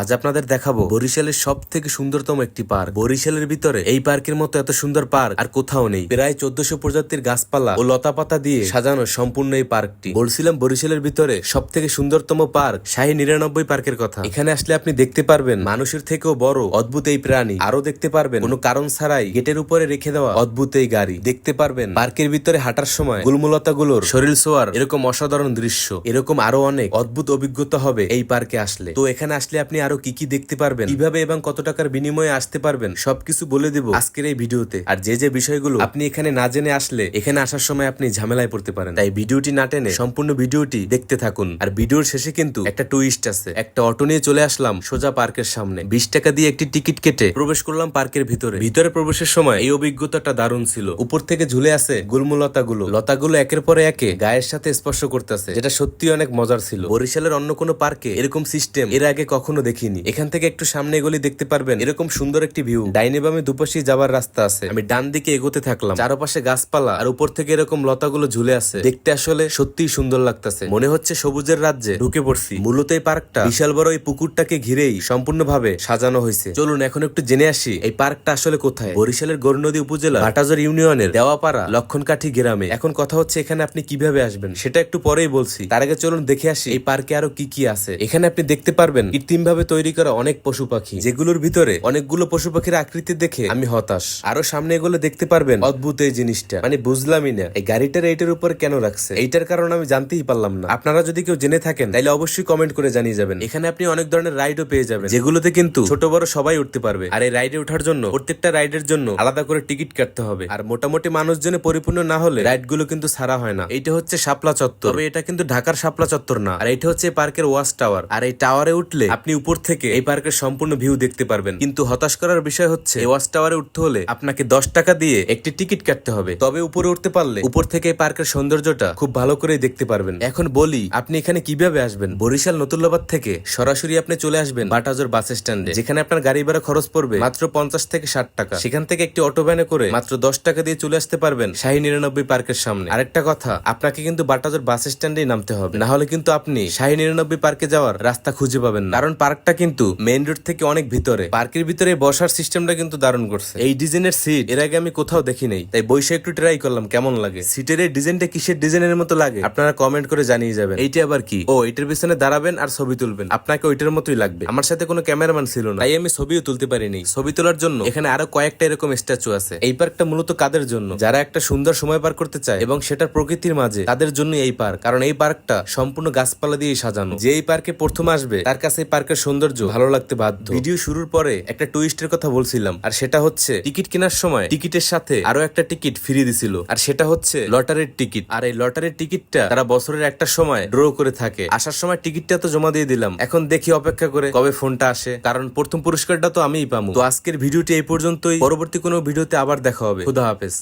আজ আপনাদের দেখাবো বরিশালের সব থেকে সুন্দরতম একটি পার্ক। বরিশালের ভিতরে এই পার্কের মতো এত সুন্দর পার্ক আর কোথাও নেই। প্রায় চোদ্দশো প্রজাতির গাছপালা ও লতা পাতা দিয়ে সাজানো সম্পূর্ণ এই পার্কটি। বলছিলাম বরিশালের ভিতরে সব থেকে সুন্দরতম পার্ক শাহী নিরানব্বই পার্কের কথা। এখানে আসলে আপনি দেখতে পারবেন মানুষের থেকেও বড় অদ্ভুত এই প্রাণী। আরও দেখতে পারবেন কোনো কারণ ছাড়াই গেটের উপরে রেখে দেওয়া অদ্ভুত এই গাড়ি। দেখতে পারবেন পার্কের ভিতরে হাঁটার সময় গুলমুলতা গুলোর শরীর সোয়ার এরকম অসাধারণ দৃশ্য। এরকম আরও অনেক অদ্ভুত অভিজ্ঞতা হবে এই পার্কে আসলে। তো এখানে আসলে আপনি আরও কি কি দেখতে পারবেন? কীভাবে এবং কত টাকার বিনিময়ে আসতে পারবেন? সবকিছু বলে দিব আজকের এই ভিডিওতে। আর যে যে বিষয়গুলো আপনি এখানে না জেনে আসলে, এখানে আসার সময় আপনি ঝামেলায় পড়তে পারেন। তাই ভিডিওটি না টেনে সম্পূর্ণ ভিডিওটি দেখতে থাকুন। আর ভিডিওর শেষে কিন্তু একটা টুইস্ট আছে। একটা অটো নিয়ে চলে আসলাম সোজা পার্কের সামনে। বিশ টাকা দিয়ে একটি টিকিট কেটে প্রবেশ করলাম পার্কের ভিতরে। ভিতরে প্রবেশের সময় এই অভিজ্ঞতাটা দারুণ ছিল। উপর থেকে ঝুলে আছে গুলমুলতা গুলো লতাগুলো একের পরে একে গায়ের সাথে স্পর্শ করতেছে, যেটা সত্যি অনেক মজার ছিল। বরিশালের অন্য কোনো পার্কে এরকম সিস্টেম এর আগে কখনো দেখিনি। এখান থেকে একটু সামনে এগুলি দেখতে পারবেন, এরকম সুন্দর একটি ভিউ। ডাইনে বামে দুপাশে যাবার রাস্তা আছে। আমি ডান দিকে এগোতে থাকলাম। চারপাশে গাছপালা, আর উপর থেকে এরকম লতাগুলো ঝুলে আছে। দেখতে আসলে সত্যিই সুন্দর লাগতেছে। মনে হচ্ছে সবুজের রাজ্যে ঢুকে পড়ছি। মূলত এই পার্কটা, বিশাল বড় এই পুকুরটাকে ঘিরেই সম্পূর্ণভাবে সাজানো হয়েছে। চলুন এখন একটু জেনে আসি, এই পার্কটা আসলে কোথায়? বরিশালের গৌরনদী উপজেলা বাটাজর ইউনিয়নের দেওয়াপাড়া লক্ষণকাঠি গ্রামে। এখন কথা হচ্ছে এখানে আপনি কীভাবে আসবেন? সেটা একটু পরেই বলছি। তার আগে চলুন দেখে আসি, এই পার্কে আরও কি কি আছে? এখানে আপনি দেখতে পারবেন কৃত্রিম ভাবে তৈরি করা অনেক পশু পাখি। যেগুলোর ভিতরে অনেকগুলো পশু পাখির আকৃতি দেখে আমি হতাশ। আরও সামনে এগুলো দেখতে পারবেন অদ্ভুত এই জিনিসটা। মানে বুঝলামই না। এই গাড়িটার এইটার উপর কেন রাখছে? এইটার কারণ আমি জানতেই পারলাম না। আপনারা যদি কেউ জেনে থাকেন তাহলে অবশ্যই কমেন্ট করে জানিয়ে যাবেন। এখানে আপনি অনেক ধরনের রাইডও পেয়ে যাবেন। যেগুলোতে কিন্তু ছোট বড় সবাই উঠতে পারবে। আর এই রাইডে ওঠার জন্য প্রত্যেকটা রাইডের জন্য আলাদা করে টিকিট কাটতে হবে। আর মোটামুটি মানুষজনে পরিপূর্ণ না হলে রাইডগুলো কিন্তু ছাড়া হয় না। এটা হচ্ছে শাপলা চত্বর। তবে এটা কিন্তু ঢাকার শাপলা চত্বর না। আর এটা হচ্ছে পার্কের ওয়াচ টাওয়ার আর এই টাওয়ারে উঠলে আপনি উপর থেকে এই পার্কের সম্পূর্ণ ভিউ দেখতে পারবেন। কিন্তু হতাশ করার বিষয় হচ্ছে ওয়াচ টাওয়ারে উঠতে হলে আপনাকে দশ টাকা দিয়ে একটি টিকিট কাটতে হবে। তবে উপরে উঠতে পারলে উপর থেকে এই পার্কের সৌন্দর্যটা খুব ভালো করে দেখতে পারবেন। এখন বলি, আপনি এখানে কীভাবে আসবেন? বরিশাল নতুল্লাবাদ থেকে সরাসরি আপনি চলে আসবেন বাটাজোর বাস স্ট্যান্ডে। যেখানে আপনার গাড়ি ভাড়া খরচ পড়বে মাত্র পঞ্চাশ থেকে ষাট টাকা। সেখান থেকে একটি অটো ভ্যানে করে মাত্র দশ টাকা দিয়ে চলে আসতে পারবেন শাহী নিরানব্বই পার্কের সামনে। আরেকটা কথা, আপনাকে কিন্তু বাটাজোর বাস স্ট্যান্ডেই নামতে হবে। না হলে কিন্তু আপনি শাহী নিরানব্বই পার্কে যাওয়ার রাস্তা খুঁজে পাবেন কারণ পার্কটা কিন্তু মেইন রোড থেকে অনেক ভিতরে। পার্কের ভিতরে বসার সিস্টেমটা কিন্তু দারুণ করছে। এই ডিজাইনের সিট এর আগে আমি কোথাও দেখি নাই তাই বসে একটু ট্রাই করলাম কেমন লাগে। সিটের এই ডিজাইনটা কিসের ডিজাইনের মতো লাগে? আপনারা কমেন্ট করে জানিয়ে যাবেন। এইটা আবার কি? ও, এটার পিছনে দাঁড়াবেন আর ছবি তুলবেন। আপনাকে ওইটার মতোই লাগবে। আমার সাথে কোনো ক্যামেরাম্যান ছিল না, তাই আমি ছবিও তুলতে পারিনি। ছবি তোলার জন্য এখানে আরও কয়েকটা এরকম স্ট্যাচু আছে। এই পার্কটা মূলত কাদের জন্য? যারা একটা সুন্দর সময় পার করতে চায় এবং সেটা প্রকৃতির মাঝে, তাদের জন্য এই পার্ক। কারণ এই পার্কটা সম্পূর্ণ গাছপালা দিয়ে সাজানো। যে এই পার্কে প্রথম আসবে, তার কাছে এই পার্কের সৌন্দর্য ভালো লাগতে বাধ্য। ভিডিও শুরুর পরে একটা টুইস্টের কথা বলছিলাম, আর সেটা হচ্ছে টিকিট কেনার সময় টিকিটের সাথে আরও একটা টিকিট ফ্রি দিছিল, আর সেটা হচ্ছে লটারির টিকিট। আর এই লটারির টিকিটটা তারা বছরের একটা সময় ড্র করে থাকে। আসার সময় টিকিটটা তো জমা দিয়ে দিলাম। এখন দেখি অপেক্ষা করে কবে ফোনটা আসে, কারণ প্রথম পুরস্কারটা তো আমিই পাবো তো আজকের ভিডিওটি এই পর্যন্তই। পরবর্তী কোনো ভিডিওতে আবার দেখা হবে। খুদা হাফেজ।